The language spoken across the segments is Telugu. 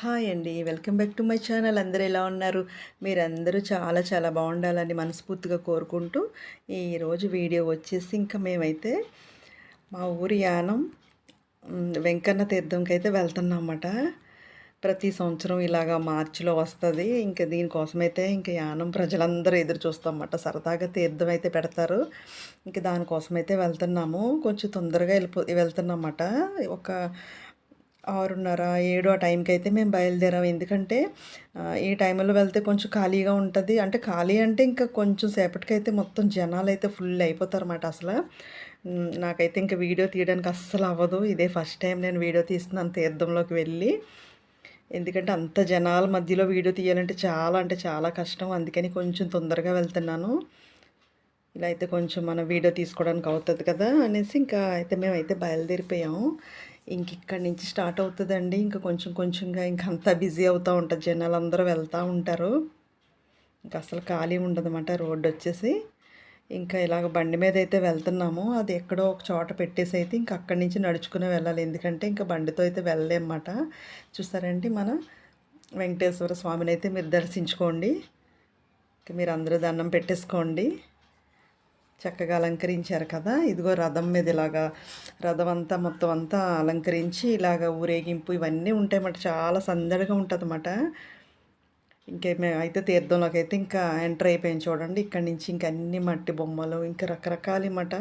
హాయ్ అండి. Welcome back to my channel. అందరూ ఎలా ఉన్నారు? మీరందరూ చాలా చాలా బాగుండాలని మనస్ఫూర్తిగా కోరుకుంటూ ఈరోజు వీడియో వచ్చేసి ఇంకా మేమైతే మా ఊరి యానం వెంకన్న తీర్థంకి అయితే వెళ్తున్నామన్నమాట ప్రతి సంవత్సరం ఇలాగా మార్చిలో వస్తుంది. ఇంకా దీనికోసమైతే ఇంకా యానం ప్రజలందరూ ఎదురు చూస్తామన్నమాట సరదాగా తీర్థం అయితే పెడతారు. ఇంకా దానికోసమైతే వెళ్తున్నాము. కొంచెం తొందరగా వెళ్ళిపో వెళ్తున్నామన్నమాట ఒక ఆరున్నర ఏడు ఆ టైంకి అయితే మేము బయలుదేరాం. ఎందుకంటే ఈ టైంలో వెళ్తే కొంచెం ఖాళీగా ఉంటుంది. అంటే ఖాళీ అంటే ఇంకా కొంచెం సేపటికైతే మొత్తం జనాలు అయితే ఫుల్ అయిపోతారు అన్నమాట అసలు నాకైతే ఇంకా వీడియో తీయడానికి అస్సలు అవ్వదు. ఇదే ఫస్ట్ టైం నేను వీడియో తీస్తున్నాను తీర్థంలోకి వెళ్ళి. ఎందుకంటే అంత జనాల మధ్యలో వీడియో తీయాలంటే చాలా అంటే చాలా కష్టం. అందుకని కొంచెం తొందరగా వెళ్తున్నాను. ఇలా అయితే కొంచెం మనం వీడియో తీసుకోవడానికి అవుతుంది కదా అనేసి ఇంకా అయితే మేమైతే బయలుదేరిపోయాము. ఇంక ఇక్కడి నుంచి స్టార్ట్ అవుతుందండి. ఇంకా కొంచెం కొంచెంగా ఇంకంతా బిజీ అవుతూ ఉంటుంది. జనాలు అందరూ వెళ్తూ ఉంటారు. ఇంకా అసలు ఖాళీ ఉండదన్నమాట రోడ్డు వచ్చేసి ఇంకా ఇలాగ బండి మీద అయితే వెళ్తున్నాము. అది ఎక్కడో ఒక చోట పెట్టేసి అయితే ఇంకా అక్కడి నుంచి నడుచుకునే వెళ్ళాలి. ఎందుకంటే ఇంకా బండితో అయితే వెళ్ళలేమన్నమాట. చూస్తారండి మన వెంకటేశ్వర స్వామిని అయితే మీరు దర్శించుకోండి. మీరు అందరూ దండం పెట్టేసుకోండి. చక్కగా అలంకరించారు కదా. ఇదిగో రథం మీద ఇలాగా రథం అంతా మొత్తం అంతా అలంకరించి ఇలాగ ఊరేగింపు ఇవన్నీ ఉంటాయి అన్నమాట చాలా సందడిగా ఉంటుంది అన్నమాట ఇంకే అయితే తీర్థంలోకి అయితే ఇంకా ఎంటర్ అయిపోయాం చూడండి. ఇక్కడ నుంచి ఇంకా అన్ని మట్టి బొమ్మలు ఇంకా రకరకాలమాట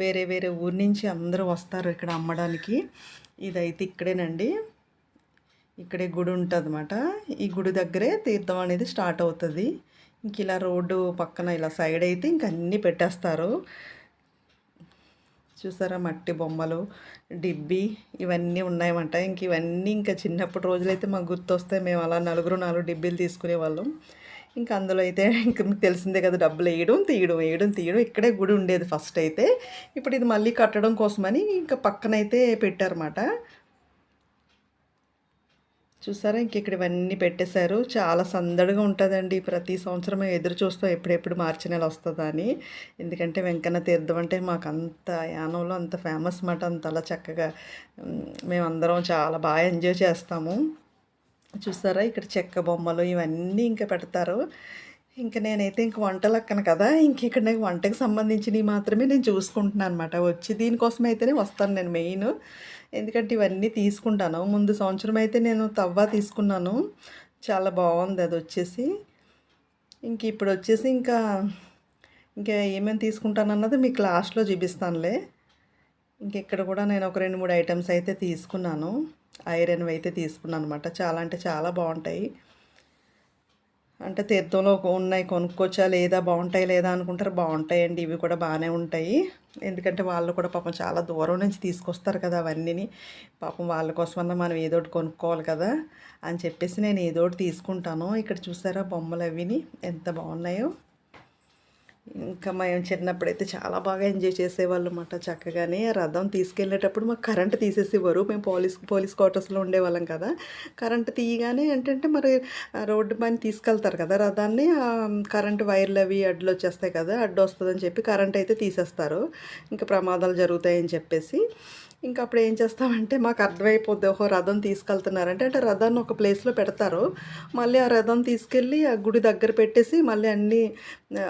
వేరే వేరే ఊరి నుంచి అందరూ వస్తారు ఇక్కడ అమ్మడానికి. ఇదైతే ఇక్కడేనండి. ఇక్కడే గుడి ఉంటుంది ఈ గుడి దగ్గరే తీర్థం అనేది స్టార్ట్ అవుతుంది. ఇంక ఇలా రోడ్డు పక్కన ఇలా సైడ్ అయితే ఇంక అన్నీ పెట్టేస్తారు. చూసారా మట్టి బొమ్మలు డిబ్బి ఇవన్నీ ఉన్నాయన్నమాట. ఇంక ఇవన్నీ ఇంకా చిన్నప్పటి రోజులైతే మాకు గుర్తొస్తే మేము అలా నలుగురు నాలుగు డిబ్బీలు తీసుకునే వాళ్ళం ఇంకా అందులో అయితే ఇంక మీకు తెలిసిందే కదా డబ్బులు వేయడం తీయడం వేయడం తీయడం ఇక్కడే గుడి ఉండేది ఫస్ట్ అయితే. ఇప్పుడు ఇది మళ్ళీ కట్టడం కోసమని ఇంకా పక్కనైతే పెట్టారన్నమాట. చూసారా? ఇంక ఇక్కడ ఇవన్నీ పెట్టేశారు. చాలా సందడిగా ఉంటుందండి. ప్రతి సంవత్సరం ఎదురు చూస్తాం ఎప్పుడెప్పుడు మార్చి నెల వస్తుందా అని. ఎందుకంటే వెంకన్న తీర్థం అంటే మాకు అంత యానంలో అంత ఫేమస్ మాట అంత అలా చక్కగా మేమందరం చాలా బాగా ఎంజాయ్ చేస్తాము. చూసారా? ఇక్కడ చెక్క బొమ్మలు ఇవన్నీ ఇంకా పెడతారు. ఇంకా నేనైతే ఇంక వంటలు అక్కను కదా. ఇంక ఇక్కడ నాకు వంటకి సంబంధించినవి మాత్రమే నేను చూసుకుంటున్నాను అనమాట వచ్చి దీనికోసమైతేనే వస్తాను నేను మెయిన్. ఎందుకంటే ఇవన్నీ తీసుకుంటాను. ముందు సంవత్సరం అయితే నేను తవ్వ తీసుకున్నాను. చాలా బాగుంది అది వచ్చేసి. ఇంక ఇప్పుడు వచ్చేసి ఇంకా ఇంకా ఏమేమి తీసుకుంటాను అన్నది మీకు లాస్ట్లో చూపిస్తానులే. ఇంక ఇక్కడ కూడా నేను ఒక రెండు మూడు ఐటమ్స్ అయితే తీసుకున్నాను. ఐరన్ అయితే తీసుకున్నాను అనమాట చాలా అంటే చాలా బాగుంటాయి. అంటే తీర్థంలో ఉన్నాయి కొనుక్కోవచ్చా లేదా బాగుంటాయి లేదా అనుకుంటారు. బాగుంటాయండి ఇవి కూడా బాగానే ఉంటాయి. ఎందుకంటే వాళ్ళు కూడా పాపం చాలా దూరం నుంచి తీసుకొస్తారు కదా అవన్నీని. పాపం వాళ్ళ కోసమన్నా మనం ఏదో ఒకటి కొనుక్కోవాలి కదా అని చెప్పేసి నేను ఏదో ఒకటి తీసుకుంటాను. ఇక్కడ చూసారా బొమ్మలు అవిని? ఎంత బాగున్నాయో. ఇంకా మేము చిన్నప్పుడైతే చాలా బాగా ఎంజాయ్ చేసేవాళ్ళు అన్నమాట. చక్కగానే రథం తీసుకెళ్ళేటప్పుడు మాకు కరెంట్ తీసేసేవారు. మేము పోలీస్ పోలీస్ క్వార్టర్స్లో ఉండేవాళ్ళం కదా. కరెంట్ తీయగానే ఏంటంటే మరి రోడ్డు పైన తీసుకెళ్తారు కదా రథాన్ని. కరెంట్ కరెంటు వైర్లు అవి అడ్లు వచ్చేస్తాయి కదా అడ్డు వస్తుందని చెప్పి కరెంట్ అయితే తీసేస్తారు. ఇంకా ప్రమాదాలు జరుగుతాయని చెప్పేసి. ఇంకా అప్పుడు ఏం చేస్తామంటే మాకు అర్థమైపోద్ది ఓహో రథం తీసుకెళ్తున్నారంటే. అంటే రథాన్ని ఒక ప్లేస్లో పెడతారు. మళ్ళీ ఆ రథం తీసుకెళ్ళి ఆ గుడి దగ్గర పెట్టేసి మళ్ళీ అన్నీ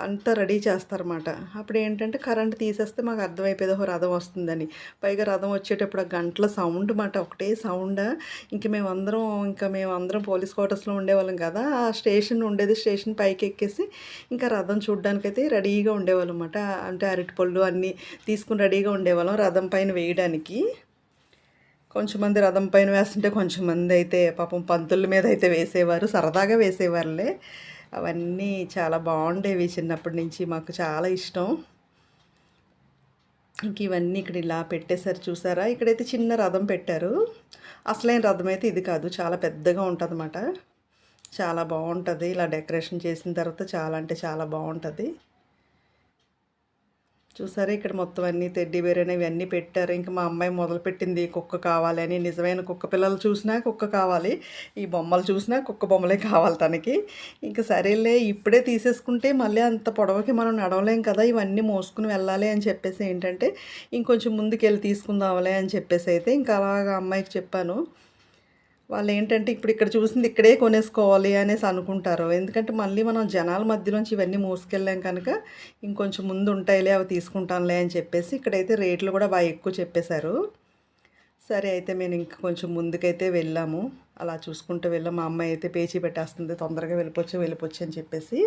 అంతా రెడీ చేస్తారన్నమాట. అప్పుడు ఏంటంటే కరెంట్ తీసేస్తే మాకు అర్థమైపోయేది ఓహో రథం వస్తుందని. పైగా రథం వచ్చేటప్పుడు ఆ గంటల సౌండ్ మాట ఒకటే సౌండ్. ఇంక మేమందరం ఇంకా మేమందరం పోలీస్ క్వార్టర్స్లో ఉండేవాళ్ళం కదా ఆ స్టేషన్ ఉండేది స్టేషన్ పైకి ఎక్కేసి ఇంకా రథం చూడడానికైతే రెడీగా ఉండేవాళ్ళం అన్నమాట అంటే అరటిపళ్ళు అన్నీ తీసుకుని రెడీగా ఉండేవాళ్ళం రథం పైన వేయడానికి. కొంచెం మంది రథం పైన వేస్తుంటే కొంచెం మంది అయితే పాపం పంతుల మీద అయితే వేసేవారు సరదాగా వేసేవారులే. అవన్నీ చాలా బాగుండేవి చిన్నప్పటి నుంచి మాకు చాలా ఇష్టం. ఇంక ఇవన్నీ ఇక్కడ ఇలా పెట్టేశారు చూసారా? ఇక్కడైతే చిన్న రథం పెట్టారు. అసలైన రథం అయితే ఇది కాదు చాలా పెద్దగా ఉంటుంది చాలా బాగుంటుంది ఇలా డెకరేషన్ చేసిన తర్వాత చాలా అంటే చాలా బాగుంటుంది. చూసారా ఇక్కడ మొత్తం అన్నీ తెడ్డి బేర్ అనేవి అన్నీ పెట్టారు. ఇంకా మా అమ్మాయి మొదలుపెట్టింది కుక్క కావాలని నిజమైన కుక్క పిల్లలు చూసినా కుక్క కావాలి. ఈ బొమ్మలు చూసినా కుక్క బొమ్మలే కావాలి తనకి. ఇంకా సరేలే ఇప్పుడే తీసేసుకుంటే మళ్ళీ అంత పొడవకి మనం నడవలేం కదా ఇవన్నీ మోసుకుని వెళ్ళాలి అని చెప్పేసి ఏంటంటే ఇంకొంచెం ముందుకెళ్ళి తీసుకుందాంలే అని చెప్పేసి అయితే ఇంకా అలాగా అమ్మాయికి చెప్పాను. వాళ్ళు ఏంటంటే ఇప్పుడు ఇక్కడ చూసింది ఇక్కడే కొనేసుకోవాలి అనేసి అనుకుంటారు. ఎందుకంటే మళ్ళీ మనం జనాల మధ్యలోంచి ఇవన్నీ మోసుకెళ్ళాం కనుక ఇంకొంచెం ముందు ఉంటాయిలే అవి తీసుకుంటానులే అని చెప్పేసి ఇక్కడైతే రేట్లు కూడా బాగా ఎక్కువ చెప్పేశారు. సరే అయితే మేము ఇంక కొంచెం ముందుకైతే వెళ్ళాము. అలా చూసుకుంటూ వెళ్ళి మా అమ్మాయి అయితే పేచీ పెట్టేస్తుంది తొందరగా వెళ్ళిపోవచ్చు వెళ్ళిపోవచ్చు అని చెప్పేసి.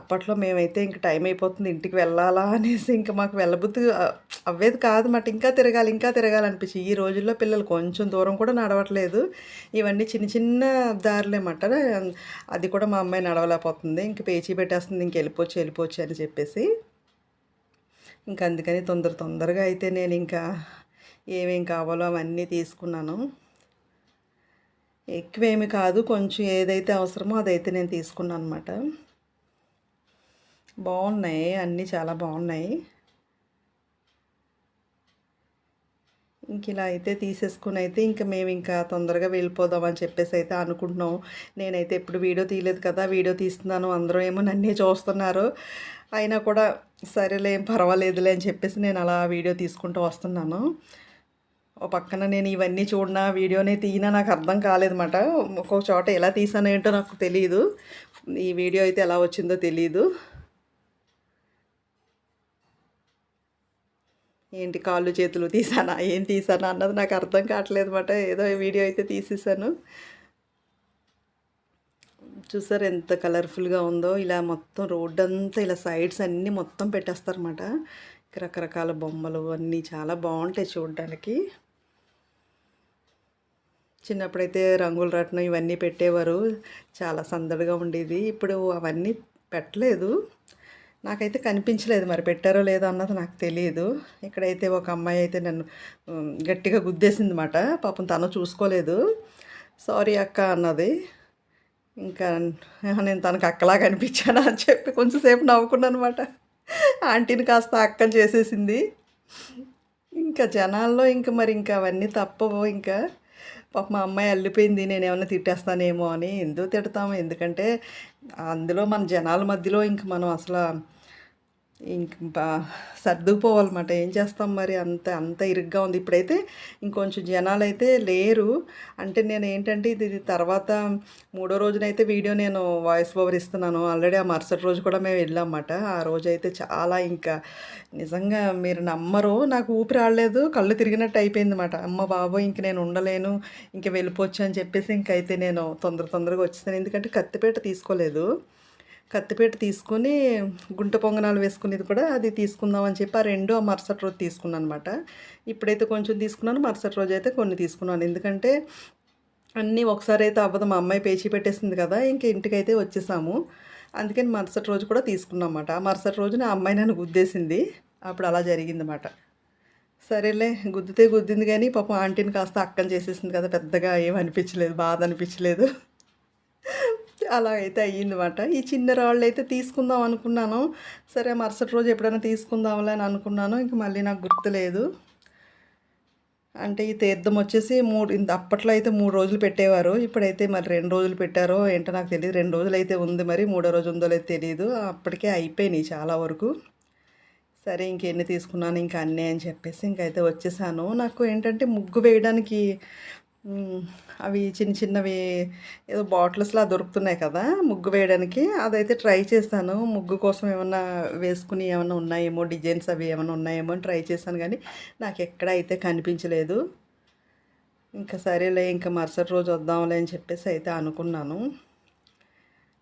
అప్పట్లో మేమైతే ఇంక టైం అయిపోతుంది ఇంటికి వెళ్ళాలా అనేసి ఇంకా మాకు వెళ్ళబుద్ధి అవ్వేది కాదు మాట ఇంకా తిరగాలి ఇంకా తిరగాలి అనిపించి. ఈ రోజుల్లో పిల్లలు కొంచెం దూరం కూడా నడవట్లేదు. ఇవన్నీ చిన్న చిన్న దారులేమాట అది కూడా మా అమ్మాయి నడవలేకపోతుంది. ఇంక పేచీ పెట్టేస్తుంది ఇంక వెళ్ళిపోవచ్చు వెళ్ళిపోవచ్చు అని చెప్పేసి. ఇంకా అందుకని తొందర తొందరగా అయితే నేను ఇంకా ఏమేం కావాలో అవన్నీ తీసుకున్నాను. ఎక్కువేమి కాదు. కొంచెం ఏదైతే అవసరమో అదైతే నేను తీసుకున్నాను అనమాట బాగున్నాయి. అన్నీ చాలా బాగున్నాయి. ఇంక ఇలా అయితే తీసేసుకుని అయితే ఇంకా మేము ఇంకా తొందరగా వెళ్ళిపోదాం అని చెప్పేసి అయితే అనుకుంటున్నాం. నేనైతే ఎప్పుడు వీడియో తీయలేదు కదా వీడియో తీస్తున్నాను. అందరూ ఏమో నన్నే చూస్తున్నారు. అయినా కూడా సరేలే ఏం పర్వాలేదులే అని చెప్పేసి నేను అలా వీడియో తీసుకుంటూ వస్తున్నాను. పక్కన నేను ఇవన్నీ చూడనా వీడియోనే తీయనా నాకు అర్థం కాలేదన్నమాట ఒక్కొక్క చోట ఎలా తీసాను ఏంటో నాకు తెలియదు ఈ వీడియో అయితే ఎలా వచ్చిందో తెలియదు ఏంటి కాళ్ళు చేతులు తీసానా ఏం తీసానా అన్నది నాకు అర్థం కావట్లేదు అనమాట ఏదో వీడియో అయితే తీసేసాను. చూసారు ఎంత కలర్ఫుల్గా ఉందో. ఇలా మొత్తం రోడ్ అంతా ఇలా సైడ్స్ అన్నీ మొత్తం పెట్టేస్తారన్నమాట రకరకాల బొమ్మలు అన్నీ చాలా బాగుంటాయి చూడడానికి. చిన్నప్పుడైతే రంగుల రత్నం ఇవన్నీ పెట్టేవారు. చాలా సందడిగా ఉండేది. ఇప్పుడు అవన్నీ పెట్టలేదు. నాకైతే కనిపించలేదు మరి పెట్టారో లేదో అన్నది నాకు తెలియదు. ఇక్కడైతే ఒక అమ్మాయి అయితే నన్ను గట్టిగా గుద్దేసింది అనమాట పాపం తను చూసుకోలేదు. సారీ అక్క అన్నది. ఇంకా నేను తనకు అక్కలా కనిపించాను అని చెప్పి కొంచెంసేపు నవ్వుకున్నాను అనమాట ఆంటీని కాస్త అక్కని చేసేసింది. ఇంకా జనాల్లో ఇంకా మరి ఇంకా అవన్నీ తప్పవు ఇంకా. పాప మా అమ్మాయి అల్లిపోయింది నేను ఏమైనా తిట్టేస్తానేమో అని. ఎందుకు తిడతాము ఎందుకంటే అందులో మన జనాల మధ్యలో ఇంక మనం అసలు ఇంక సర్దుకుపోవాలన్నమాట. ఏం చేస్తాం మరి? అంత అంత ఇరుగ్గా ఉంది. ఇప్పుడైతే ఇంకొంచెం జనాలు అయితే లేరు. అంటే నేను ఏంటంటే ఇది తర్వాత మూడో రోజునైతే వీడియో నేను వాయిస్ ఓవర్ ఇస్తున్నాను. ఆల్రెడీ ఆ మరుసటి రోజు కూడా మేము వెళ్ళామన్నమాట. ఆ రోజు అయితే చాలా ఇంకా నిజంగా మీరు నమ్మరు. నాకు ఊపిరి ఆడలేదు. కళ్ళు తిరిగినట్టు అయిపోయింది అనమాట అమ్మ బాబో ఇంక నేను ఉండలేను. ఇంక వెళ్ళిపోవచ్చు అని చెప్పేసి ఇంకైతే నేను తొందర తొందరగా వచ్చేసాను. ఎందుకంటే కత్తిపేట తీసుకోలేదు. కత్తిపేట తీసుకొని గుంట పొంగనాలు వేసుకునేది కూడా అది తీసుకుందాం అని చెప్పి ఆ రెండు ఆ మరుసటి రోజు తీసుకున్నాను అనమాట ఇప్పుడైతే కొంచెం తీసుకున్నాను మరుసటి రోజు అయితే కొన్ని తీసుకున్నాను. ఎందుకంటే అన్నీ ఒకసారి అయితే అవ్వదు మా అమ్మాయి పేచీ పెట్టేసింది కదా ఇంక ఇంటికైతే వచ్చేసాము. అందుకని మరుసటి రోజు కూడా తీసుకున్నామాట ఆ మరుసటి రోజున ఆ అమ్మాయి నన్ను గుద్దేసింది. అప్పుడు అలా జరిగిందన్నమాట. సరేలే గుద్దితే గుద్దింది కానీ పాపం ఆంటీని కాస్త అక్కని చేసేసింది కదా పెద్దగా ఏమనిపించలేదు బాధ అనిపించలేదు. అలా అయితే అయ్యిందన్నమాట. ఈ చిన్న రాళ్ళు అయితే తీసుకుందాం అనుకున్నాను. సరే మరుసటి రోజు ఎప్పుడైనా తీసుకుందాంలే అని అనుకున్నాను. ఇంక మళ్ళీ నాకు గుర్తులేదు అంటే ఈ తీర్థం వచ్చేసి మూడు ఇంత అప్పట్లో అయితే మూడు రోజులు పెట్టేవారు. ఇప్పుడైతే మరి రెండు రోజులు పెట్టారో ఏంటో నాకు తెలియదు రెండు రోజులు అయితే ఉంది మరి మూడో రోజు ఉందో లేదో తెలియదు అప్పటికే అయిపోయినాయి చాలా వరకు. సరే ఇంకెన్ని తీసుకున్నాను? ఇంకా అన్నీ అని చెప్పేసి ఇంకైతే వచ్చేసాను. నాకు ఏంటంటే ముగ్గు వేయడానికి అవి చిన్న చిన్నవి ఏదో బాటిల్స్లా దొరుకుతున్నాయి కదా ముగ్గు వేయడానికి. అదైతే ట్రై చేశాను ముగ్గు కోసం ఏమన్నా వేసుకుని ఏమైనా ఉన్నాయేమో డిజైన్స్ అవి ఏమైనా ఉన్నాయేమో అని ట్రై చేశాను కానీ నాకు ఎక్కడ అయితే కనిపించలేదు. ఇంకా సరేలే ఇంకా మరుసటి రోజు వద్దాంలే అని చెప్పేసి అయితే అనుకున్నాను.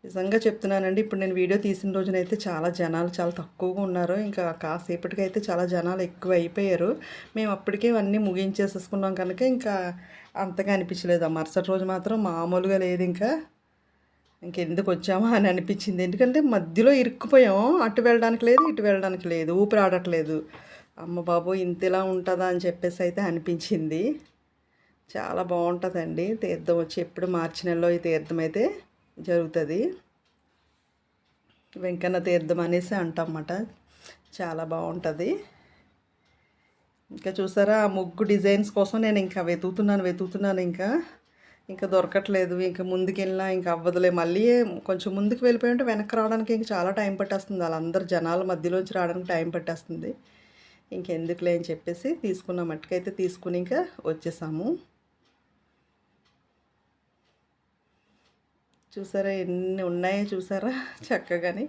నిజంగా చెప్తున్నానండి ఇప్పుడు నేను వీడియో తీసిన రోజునైతే చాలా జనాలు చాలా తక్కువగా ఉన్నారు. ఇంకా కాసేపటికైతే చాలా జనాలు ఎక్కువ అయిపోయారు. మేము అప్పటికే అన్నీ ముగించేసేసుకున్నాం కనుక ఇంకా అంతగా అనిపించలేదు. ఆ మరుసటి రోజు మాత్రం మామూలుగా లేదు ఇంకా. ఇంకెందుకు వచ్చామా అని అనిపించింది. ఎందుకంటే మధ్యలో ఇరుక్కుపోయాం. అటు వెళ్ళడానికి లేదు ఇటు వెళ్ళడానికి లేదు ఊపిరి ఆడట్లేదు. అమ్మ బాబు ఇంతలా ఉంటుందా అని చెప్పేసి అయితే అనిపించింది. చాలా బాగుంటుందండి. తీర్థం వచ్చి ఎప్పుడు మార్చి నెలలో ఈ తీర్థం అయితే జరుగుతుంది. వెంకన్న తీర్థం అనేసి అంటామన్నమాట చాలా బాగుంటుంది. ఇంకా చూసారా ఆ ముగ్గు డిజైన్స్ కోసం నేను ఇంకా వెతుకుతున్నాను వెతుకుతున్నాను ఇంకా. ఇంకా దొరకట్లేదు ఇంకా ముందుకెళ్ళినా ఇంకా అవ్వదులే. మళ్ళీ కొంచెం ముందుకు వెళ్ళిపోయి ఉంటే వెనక్కి రావడానికి ఇంకా చాలా టైం పట్టేస్తుంది. వాళ్ళందరూ జనాల మధ్యలోంచి రావడానికి టైం పట్టేస్తుంది. ఇంకెందుకులే అని చెప్పేసి తీసుకున్న మట్టుకైతే తీసుకుని ఇంకా వచ్చేసాము. చూసారా ఎన్ని ఉన్నాయో చూసారా? చక్కగానే.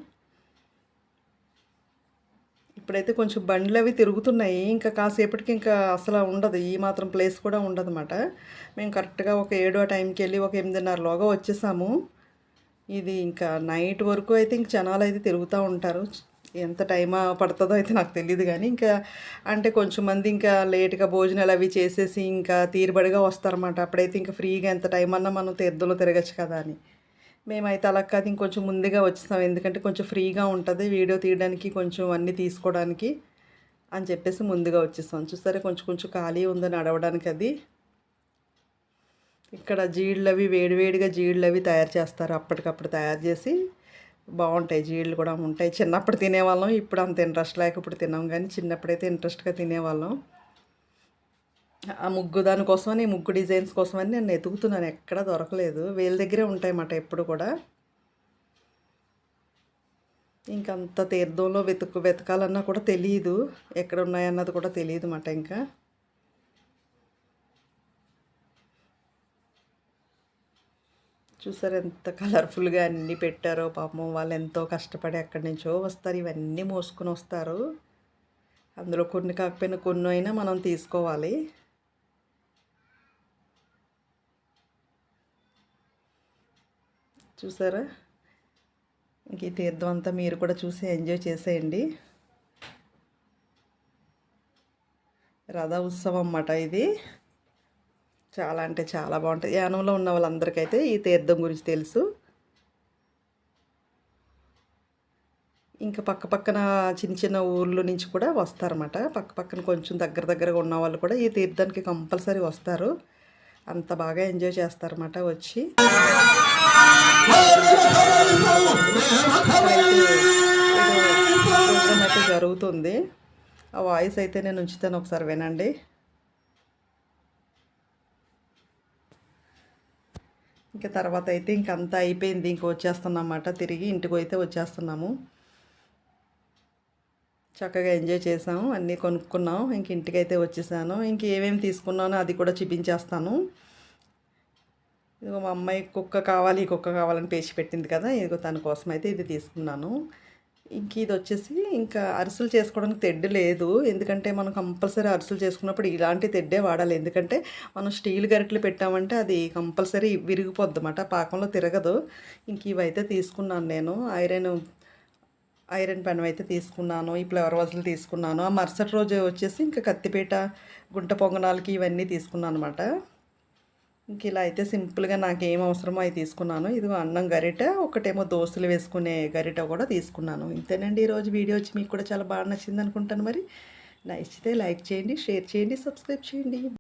ఇప్పుడైతే కొంచెం బండ్లు అవి తిరుగుతున్నాయి. ఇంకా కాసేపటికి ఇంకా అసలు ఉండదు. ఈ మాత్రం ప్లేస్ కూడా ఉండదు అనమాట మేము కరెక్ట్గా ఒక ఏడో టైంకి వెళ్ళి ఒక ఎనిమిదిన్నరలోగా వచ్చేసాము. ఇది ఇంకా నైట్ వరకు అయితే ఇంక జనాలు అయితే తిరుగుతూ ఉంటారు. ఎంత టైం పడుతుందో అయితే నాకు తెలియదు కానీ ఇంకా అంటే కొంచెం మంది ఇంకా లేట్గా భోజనాలు అవి చేసేసి ఇంకా తీరుబడిగా వస్తారన్నమాట. అప్పుడైతే ఇంకా ఫ్రీగా ఎంత టైం అన్నా మనం తీర్థంలో తిరగచ్చు కదా అని. మేమైతే అలా కాదు ఇంకొంచెం ముందుగా వచ్చేస్తాం ఎందుకంటే కొంచెం ఫ్రీగా ఉంటుంది వీడియో తీయడానికి కొంచెం అన్నీ తీసుకోవడానికి అని చెప్పేసి ముందుగా వచ్చేస్తాం చూస్తారా కొంచెం కొంచెం ఖాళీ ఉందని నడవడానికి అది. ఇక్కడ జీళ్ళు అవి వేడివేడిగా జీళ్ళు అవి తయారు చేస్తారు. అప్పటికప్పుడు తయారు చేసి బాగుంటాయి. జీళ్ళు కూడా ఉంటాయి. చిన్నప్పుడు తినేవాళ్ళం. ఇప్పుడు అంత ఇంట్రెస్ట్ లేక ఇప్పుడు తినాం కానీ చిన్నప్పుడైతే ఇంట్రెస్ట్గా తినేవాళ్ళం. ఆ ముగ్గు దానికోసమని ముగ్గు డిజైన్స్ కోసమని నేను ఎతుకుతున్నాను ఎక్కడ దొరకలేదు. వీళ్ళ దగ్గరే ఉంటాయన్నమాట ఎప్పుడు కూడా. ఇంకంత తీర్థంలో వెతుకు వెతకాలన్నా కూడా తెలియదు ఎక్కడ ఉన్నాయన్నది కూడా తెలియదు అన్నమాట ఇంకా. చూసారు ఎంత కలర్ఫుల్గా అన్నీ పెట్టారో పాపం. వాళ్ళు ఎంతో కష్టపడి ఎక్కడి నుంచో వస్తారు. ఇవన్నీ మోసుకొని వస్తారు. అందులో కొన్ని కాకపోయినా కొన్ని అయినా మనం తీసుకోవాలి. చూసారా? ఇంక ఈ తీర్థం అంతా మీరు కూడా చూసి ఎంజాయ్ చేసేయండి. రథ ఉత్సవం అన్నమాట ఇది. చాలా అంటే చాలా బాగుంటుంది. యానంలో ఉన్న వాళ్ళందరికైతే ఈ తీర్థం గురించి తెలుసు. ఇంకా పక్క పక్కన చిన్న చిన్న ఊర్ల నుంచి కూడా వస్తారన్నమాట. పక్క పక్కన కొంచెం దగ్గర దగ్గరగా ఉన్న వాళ్ళు కూడా ఈ తీర్థానికి కంపల్సరీ వస్తారు. అంత బాగా ఎంజాయ్ చేస్తారన్నమాట వచ్చి. జరుగుతుంది. ఆ వాయిస్ అయితే నేను ఉంచుతాను ఒకసారి వినండి. ఇంకా తర్వాత అయితే ఇంకంతా అయిపోయింది ఇంక వచ్చేస్తున్నామాట తిరిగి ఇంటికి అయితే వచ్చేస్తున్నాము. చక్కగా ఎంజాయ్ చేసాము అన్నీ కొనుక్కున్నాం ఇంక ఇంటికి అయితే వచ్చేసాను. ఇంక ఏమేమి తీసుకున్నానో అది కూడా చూపించేస్తాను. ఇదిగో మా అమ్మాయి కుక్క కావాలి కుక్క కావాలని పేచి పెట్టింది కదా ఇదిగో తన కోసం అయితే ఇది తీసుకున్నాను. ఇంక ఇది వచ్చేసి ఇంకా అరిసెలు చేసుకోవడానికి తెడ్డు లేదు. ఎందుకంటే మనం కంపల్సరీ అరిసెలు చేసుకున్నప్పుడు ఇలాంటి తెడ్డే వాడాలి. ఎందుకంటే మనం స్టీల్ గరిటలు పెట్టామంటే అది కంపల్సరీ విరిగిపోద్ది అన్నమాట పాకంలో తిరగదు. ఇంక ఇవైతే తీసుకున్నాను నేను. ఐరన్ ఐరన్ పెన్ అయితే తీసుకున్నాను ఈ ఫ్లవర్ వాజులు తీసుకున్నాను. ఆ మరుసటి రోజు వచ్చేసి ఇంకా కత్తిపీట గుంట పొంగనాలకి ఇవన్నీ తీసుకున్నాను అనమాట ఇంక ఇలా అయితే సింపుల్గా నాకు ఏం అవసరమో అవి తీసుకున్నాను. ఇదిగో అన్నం గరిట ఒకటేమో దోశలు వేసుకునే గరిట కూడా తీసుకున్నాను. ఇంతేనండి ఈరోజు వీడియో వచ్చి మీకు కూడా చాలా బాగా నచ్చింది అనుకుంటాను మరి. నచ్చితే లైక్ చేయండి షేర్ చేయండి సబ్స్క్రైబ్ చేయండి.